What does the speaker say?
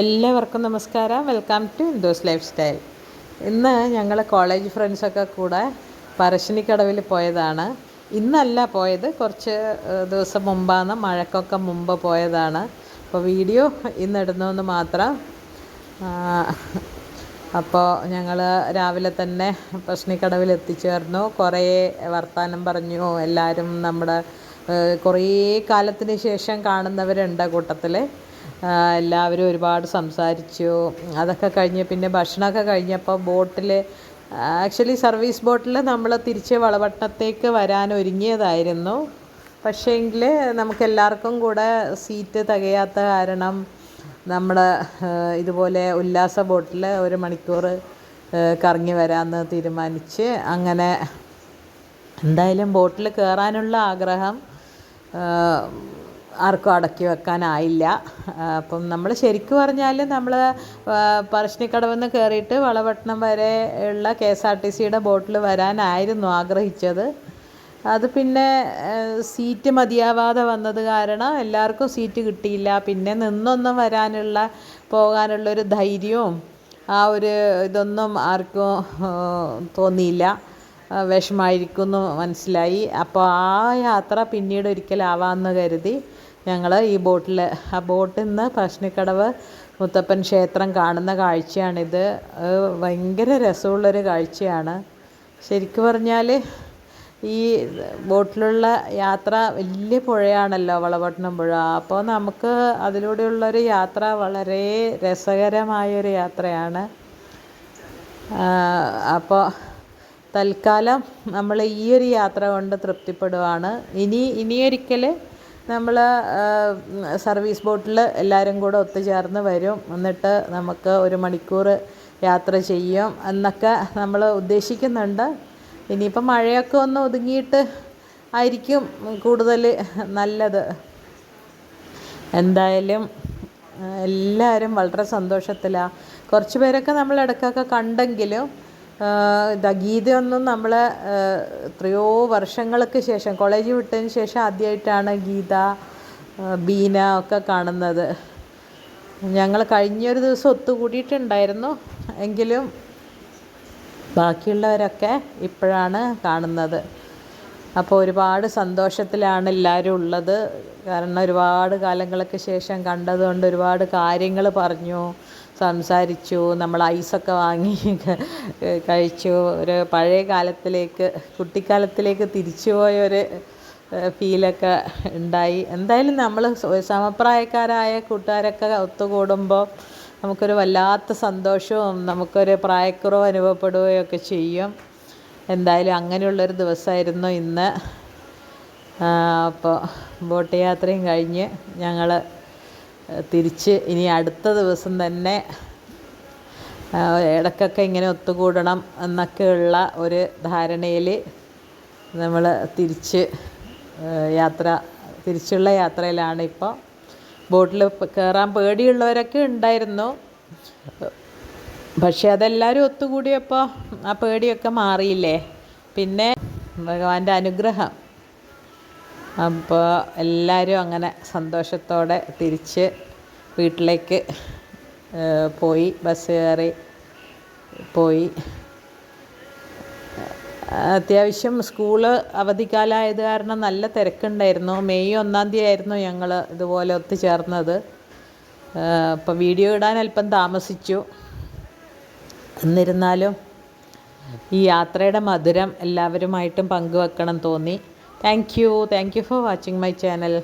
എല്ലാവർക്കും നമസ്കാരം. Welcome to Indo's life style ഇന്ന് ഞങ്ങൾ കോളേജ് ഫ്രണ്ട്സൊക്കെ കൂടെ പറശ്ശിനിക്കടവിൽ പോയതാണ്. ഇന്നല്ല പോയത്. കുറച്ച് ദിവസം മുമ്പാണ് മഴക്കൊക്കെ മുമ്പ് പോയതാണ്. അപ്പോൾ വീഡിയോ ഇന്ന് ഇടുന്നെന്ന് മാത്രം അപ്പോൾ ഞങ്ങൾ രാവിലെ തന്നെ പറശ്ശിനിക്കടവിൽ എത്തിച്ചേർന്നു. കുറേ വർത്തമാനം പറഞ്ഞു. എല്ലാവരും നമ്മുടെ കുറേ കാലത്തിന് ശേഷം കാണുന്നവരുണ്ട് കൂട്ടത്തിൽ എല്ലാവരും ഒരുപാട് സംസാരിച്ചു. അതൊക്കെ കഴിഞ്ഞ് പിന്നെ ഭക്ഷണമൊക്കെ കഴിഞ്ഞപ്പോൾ ബോട്ടിൽ ആക്ച്വലി സർവീസ് ബോട്ടിൽ നമ്മൾ തിരിച്ച് വളവട്ടത്തേക്ക് വരാൻ ഒരുങ്ങിയതായിരുന്നു. നമുക്ക് എല്ലാവർക്കും കൂടെ സീറ്റ് തികയാത്ത കാരണം നമ്മൾ ഇതുപോലെ ഉല്ലാസ ബോട്ടിൽ ഒരു മണിക്കൂർ കറങ്ങി വരാമെന്ന് തീരുമാനിച്ച് അങ്ങനെ എന്തായാലും ബോട്ടിൽ കയറാനുള്ള ആഗ്രഹം ആർക്കും അടക്കി വെക്കാനായില്ല. അപ്പം നമ്മൾ ശരിക്കും പറഞ്ഞാൽ നമ്മൾ പറശ്ശിനിക്കടവിൽ നിന്ന് കയറിയിട്ട് വളപട്ടണം വരെ ഉള്ള കെ എസ് ആർ ടി സിയുടെ ബോട്ടിൽ വരാനായിരുന്നു ആഗ്രഹിച്ചത്. അത് പിന്നെ സീറ്റ് മതിയാവാതെ വന്നത് കാരണം എല്ലാവർക്കും സീറ്റ് കിട്ടിയില്ല. പിന്നെ നിന്നൊന്നും വരാനുള്ള പോകാനുള്ളൊരു ധൈര്യവും ആ ഒരു ഇതൊന്നും ആർക്കും തോന്നിയില്ല. വിഷമായിരിക്കും എന്ന് മനസ്സിലായി. അപ്പോൾ ആ യാത്ര പിന്നീട് ഒരിക്കലാവാമെന്ന് കരുതി ഞങ്ങൾ ഈ ബോട്ടിൽ ആ ബോട്ടിൽ നിന്ന് പശ്ചിനിക്കടവ് മുത്തപ്പൻ ക്ഷേത്രം കാണുന്ന കാഴ്ചയാണിത്. ഭയങ്കര രസമുള്ളൊരു കാഴ്ചയാണ്. ശരിക്കും പറഞ്ഞാൽ ഈ ബോട്ടിലുള്ള യാത്ര വലിയ പുഴയാണല്ലോ വളപട്ടണം പുഴ. അപ്പോൾ നമുക്ക് അതിലൂടെയുള്ളൊരു യാത്ര വളരെ രസകരമായൊരു യാത്രയാണ്. അപ്പോൾ തൽക്കാലം നമ്മൾ ഈ ഒരു യാത്ര കൊണ്ട് തൃപ്തിപ്പെടുവാണ്. ഇനി ഇനിയൊരിക്കൽ നമ്മൾ സർവീസ് ബോട്ടിൽ എല്ലാവരും കൂടെ ഒത്തുചേർന്ന് വരും. എന്നിട്ട് നമുക്ക് ഒരു മണിക്കൂർ യാത്ര ചെയ്യും എന്നൊക്കെ നമ്മൾ ഉദ്ദേശിക്കുന്നുണ്ട്. ഇനിയിപ്പോൾ മഴയൊക്കെ ഒന്ന് ഒതുങ്ങിയിട്ട് ആയിരിക്കും കൂടുതൽ നല്ലത്. എന്തായാലും എല്ലാവരും വളരെ സന്തോഷത്തിലാണ് കുറച്ച് പേരൊക്കെ നമ്മൾ ഇടയ്ക്കൊക്കെ കണ്ടെങ്കിലും ഗീതയൊന്നും നമ്മൾ എത്രയോ വർഷങ്ങൾക്ക് ശേഷം കോളേജ് വിട്ടതിന് ശേഷം ആദ്യമായിട്ടാണ് ഗീത ബീന ഒക്കെ കാണുന്നത്. ഞങ്ങൾ കഴിഞ്ഞൊരു ദിവസം ഒത്തുകൂടിയിട്ടുണ്ടായിരുന്നു. എങ്കിലും ബാക്കിയുള്ളവരൊക്കെ ഇപ്പോഴാണ് കാണുന്നത്. അപ്പോൾ ഒരുപാട് സന്തോഷത്തിലാണ് എല്ലാവരും ഉള്ളത്. കാരണം ഒരുപാട് കാലങ്ങൾക്ക് ശേഷം കണ്ടതുകൊണ്ട് ഒരുപാട് കാര്യങ്ങൾ പറഞ്ഞു. സംസാരിച്ചു നമ്മൾ ഐസൊക്കെ വാങ്ങി കഴിച്ചു. ഒരു പഴയ കാലത്തിലേക്ക് കുട്ടിക്കാലത്തിലേക്ക് തിരിച്ചുപോയ ഒരു ഫീലൊക്കെ ഉണ്ടായി. എന്തായാലും നമ്മൾ സമപ്രായക്കാരായ കൂട്ടുകാരൊക്കെ ഒത്തുകൂടുമ്പോൾ നമുക്കൊരു വല്ലാത്ത സന്തോഷവും നമുക്കൊരു പ്രായക്കുറവ് അനുഭവപ്പെടുകയൊക്കെ ചെയ്യും. എന്തായാലും അങ്ങനെയുള്ളൊരു ദിവസമായിരുന്നു ഇന്ന്. അപ്പോൾ ബോട്ട് യാത്രയും കഴിഞ്ഞ് ഞങ്ങൾ തിരിച്ച് ഇനി അടുത്ത ദിവസം തന്നെ ഇടയ്ക്കൊക്കെ ഇങ്ങനെ ഒത്തുകൂടണം എന്നൊക്കെയുള്ള ഒരു ധാരണയിൽ നമ്മൾ തിരിച്ച് യാത്ര തിരിച്ചുള്ള യാത്രയിലാണ് ഇപ്പോൾ. ബോട്ടിൽ കയറാൻ പേടിയുള്ളവരൊക്കെ ഉണ്ടായിരുന്നു. പക്ഷെ അതെല്ലാവരും ഒത്തുകൂടിയപ്പോൾ ആ പേടിയൊക്കെ മാറിയില്ലേ? പിന്നെ ഭഗവാന്റെ അനുഗ്രഹം. അപ്പോൾ എല്ലാവരും അങ്ങനെ സന്തോഷത്തോടെ തിരിച്ച് വീട്ടിലേക്ക് പോയി ബസ് കയറി പോയി. അത്യാവശ്യം സ്കൂൾ അവധിക്കാലമായത് കാരണം നല്ല തിരക്കുണ്ടായിരുന്നു. മെയ് ഒന്നാം തീയതി ആയിരുന്നു ഞങ്ങൾ ഇതുപോലെ ഒത്തുചേർന്നത്. അപ്പോൾ വീഡിയോ ഇടാൻ അല്പം താമസിച്ചു. എന്നിരുന്നാലും ഈ യാത്രയുടെ മധുരം എല്ലാവരുമായിട്ടും പങ്കുവെക്കണം തോന്നി. thank you thank you for watching my channel